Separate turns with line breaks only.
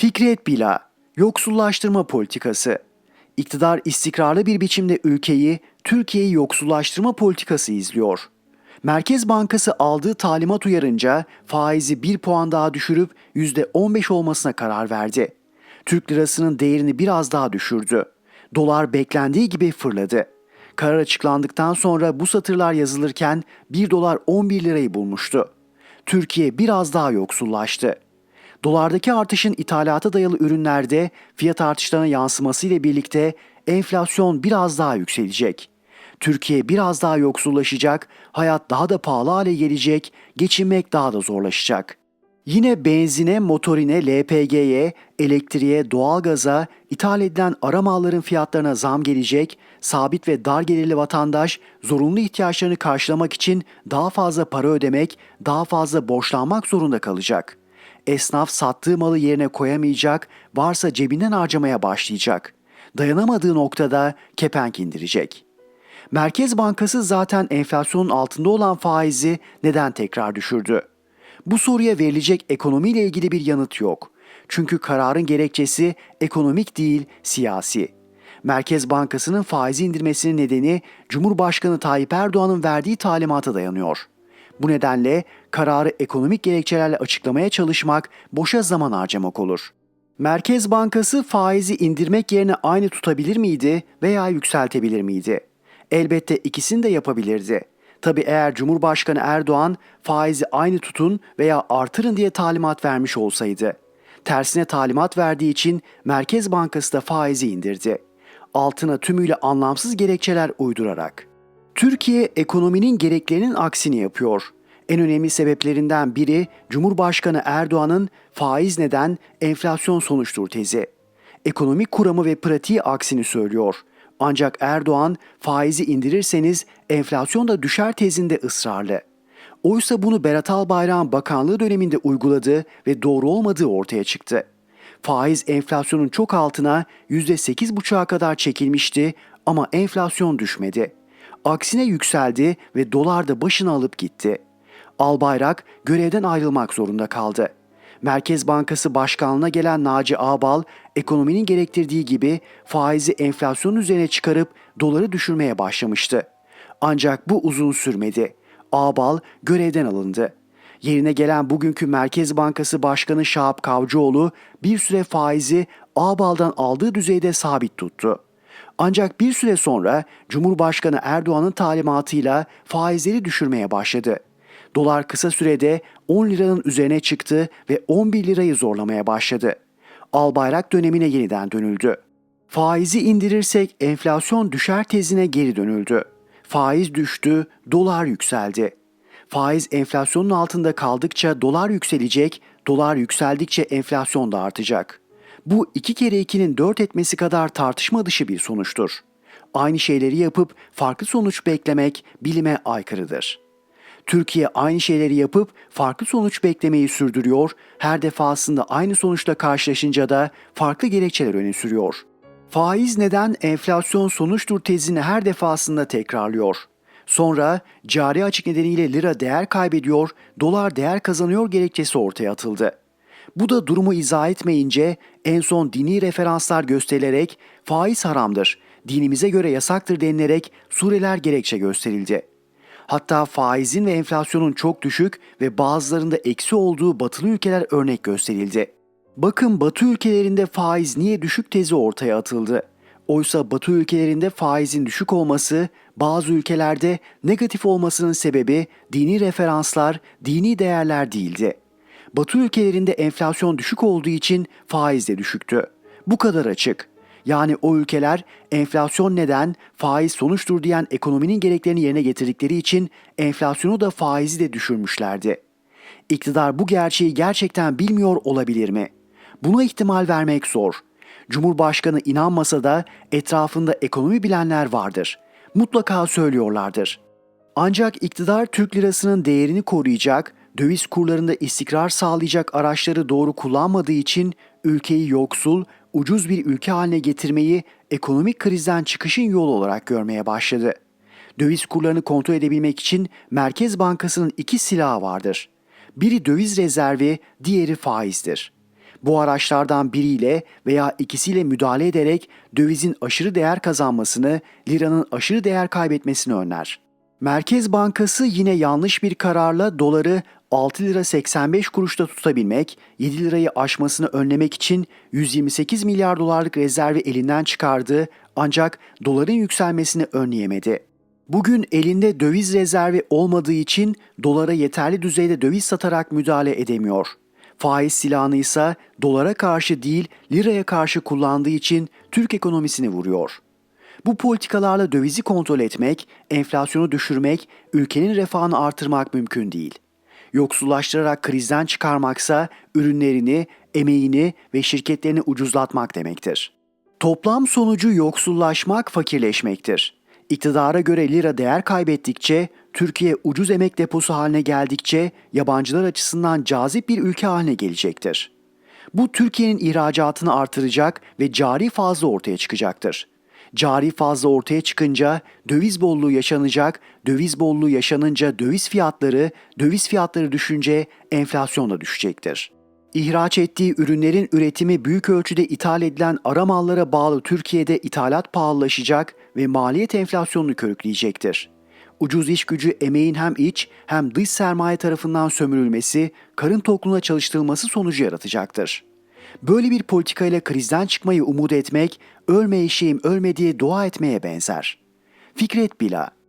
Fikret Bila, yoksullaştırma politikası. İktidar istikrarlı bir biçimde ülkeyi, Türkiye'yi yoksullaştırma politikası izliyor. Merkez Bankası aldığı talimat uyarınca faizi bir puan daha düşürüp %15 olmasına karar verdi. Türk lirasının değerini biraz daha düşürdü. Dolar beklendiği gibi fırladı. Karar açıklandıktan sonra bu satırlar yazılırken 1 dolar 11 lirayı bulmuştu. Türkiye biraz daha yoksullaştı. Dolardaki artışın ithalata dayalı ürünlerde fiyat artışlarına yansıması ile birlikte enflasyon biraz daha yükselecek. Türkiye biraz daha yoksullaşacak, hayat daha da pahalı hale gelecek, geçinmek daha da zorlaşacak. Yine benzine, motorine, LPG'ye, elektriğe, doğalgaza, ithal edilen ara malların fiyatlarına zam gelecek, sabit ve dar gelirli vatandaş zorunlu ihtiyaçlarını karşılamak için daha fazla para ödemek, daha fazla borçlanmak zorunda kalacak. Esnaf sattığı malı yerine koyamayacak, varsa cebinden harcamaya başlayacak. Dayanamadığı noktada kepenk indirecek. Merkez Bankası zaten enflasyonun altında olan faizi neden tekrar düşürdü? Bu soruya verilecek ekonomiyle ilgili bir yanıt yok. Çünkü kararın gerekçesi ekonomik değil, siyasi. Merkez Bankası'nın faizi indirmesinin nedeni Cumhurbaşkanı Tayyip Erdoğan'ın verdiği talimata dayanıyor. Bu nedenle kararı ekonomik gerekçelerle açıklamaya çalışmak boşa zaman harcamak olur. Merkez Bankası faizi indirmek yerine aynı tutabilir miydi veya yükseltebilir miydi? Elbette ikisini de yapabilirdi. Tabi eğer Cumhurbaşkanı Erdoğan faizi aynı tutun veya artırın diye talimat vermiş olsaydı. Tersine talimat verdiği için Merkez Bankası da faizi indirdi. Altına tümüyle anlamsız gerekçeler uydurarak. Türkiye ekonominin gereklerinin aksini yapıyor. En önemli sebeplerinden biri Cumhurbaşkanı Erdoğan'ın faiz neden enflasyon sonuçtur tezi. Ekonomik kuramı ve pratiği aksini söylüyor. Ancak Erdoğan faizi indirirseniz enflasyon da düşer tezinde ısrarlı. Oysa bunu Berat Albayrak'ın bakanlığı döneminde uyguladığı ve doğru olmadığı ortaya çıktı. Faiz enflasyonun çok altına %8,5'a kadar çekilmişti ama enflasyon düşmedi. Aksine yükseldi ve dolar da başını alıp gitti. Albayrak görevden ayrılmak zorunda kaldı. Merkez Bankası Başkanlığına gelen Naci Ağbal, ekonominin gerektirdiği gibi faizi enflasyonun üzerine çıkarıp doları düşürmeye başlamıştı. Ancak bu uzun sürmedi. Ağbal görevden alındı. Yerine gelen bugünkü Merkez Bankası Başkanı Şahap Kavcıoğlu bir süre faizi Ağbal'dan aldığı düzeyde sabit tuttu. Ancak bir süre sonra Cumhurbaşkanı Erdoğan'ın talimatıyla faizleri düşürmeye başladı. Dolar kısa sürede 10 liranın üzerine çıktı ve 11 lirayı zorlamaya başladı. Albayrak dönemine yeniden dönüldü. Faizi indirirsek enflasyon düşer tezine geri dönüldü. Faiz düştü, dolar yükseldi. Faiz enflasyonun altında kaldıkça dolar yükselecek, dolar yükseldikçe enflasyon da artacak. Bu iki kere ikinin dört etmesi kadar tartışma dışı bir sonuçtur. Aynı şeyleri yapıp farklı sonuç beklemek bilime aykırıdır. Türkiye aynı şeyleri yapıp farklı sonuç beklemeyi sürdürüyor, her defasında aynı sonuçla karşılaşınca da farklı gerekçeler öne sürüyor. Faiz neden enflasyon sonuçtur tezini her defasında tekrarlıyor. Sonra cari açık nedeniyle lira değer kaybediyor, dolar değer kazanıyor gerekçesi ortaya atıldı. Bu da durumu izah etmeyince en son dini referanslar gösterilerek faiz haramdır, dinimize göre yasaktır denilerek sureler gerekçe gösterildi. Hatta faizin ve enflasyonun çok düşük ve bazılarında eksi olduğu batılı ülkeler örnek gösterildi. Bakın batı ülkelerinde faiz niye düşük tezi ortaya atıldı. Oysa batı ülkelerinde faizin düşük olması, bazı ülkelerde negatif olmasının sebebi dini referanslar, dini değerler değildi. Batı ülkelerinde enflasyon düşük olduğu için faiz de düşüktü. Bu kadar açık. Yani o ülkeler enflasyon neden, faiz sonuçtur diyen ekonominin gereklerini yerine getirdikleri için enflasyonu da faizi de düşürmüşlerdi. İktidar bu gerçeği gerçekten bilmiyor olabilir mi? Buna ihtimal vermek zor. Cumhurbaşkanı inanmasa da etrafında ekonomi bilenler vardır. Mutlaka söylüyorlardır. Ancak iktidar Türk lirasının değerini koruyacak, döviz kurlarında istikrar sağlayacak araçları doğru kullanmadığı için ülkeyi yoksul, ucuz bir ülke haline getirmeyi ekonomik krizden çıkışın yolu olarak görmeye başladı. Döviz kurlarını kontrol edebilmek için Merkez Bankası'nın iki silahı vardır. Biri döviz rezervi, diğeri faizdir. Bu araçlardan biriyle veya ikisiyle müdahale ederek dövizin aşırı değer kazanmasını, liranın aşırı değer kaybetmesini önler. Merkez Bankası yine yanlış bir kararla doları 6 lira 85 kuruşta tutabilmek, 7 lirayı aşmasını önlemek için 128 milyar dolarlık rezervi elinden çıkardı ancak doların yükselmesini önleyemedi. Bugün elinde döviz rezervi olmadığı için dolara yeterli düzeyde döviz satarak müdahale edemiyor. Faiz silahını ise dolara karşı değil liraya karşı kullandığı için Türk ekonomisini vuruyor. Bu politikalarla dövizi kontrol etmek, enflasyonu düşürmek, ülkenin refahını artırmak mümkün değil. Yoksullaştırarak krizden çıkarmaksa ürünlerini, emeğini ve şirketlerini ucuzlatmak demektir. Toplam sonucu yoksullaşmak, fakirleşmektir. İktidara göre lira değer kaybettikçe, Türkiye ucuz emek deposu haline geldikçe yabancılar açısından cazip bir ülke haline gelecektir. Bu Türkiye'nin ihracatını artıracak ve cari fazla ortaya çıkacaktır. Cari fazla ortaya çıkınca döviz bolluğu yaşanacak, döviz bolluğu yaşanınca döviz fiyatları, döviz fiyatları düşünce enflasyon da düşecektir. İhraç ettiği ürünlerin üretimi büyük ölçüde ithal edilen ara mallara bağlı Türkiye'de ithalat pahalılaşacak ve maliyet enflasyonunu körükleyecektir. Ucuz iş gücü emeğin hem iç hem dış sermaye tarafından sömürülmesi, karın tokluğuna çalıştırılması sonucu yaratacaktır. Böyle bir politikayla krizden çıkmayı umut etmek, ölme eşeğim ölme diye dua etmeye benzer. Fikret Bila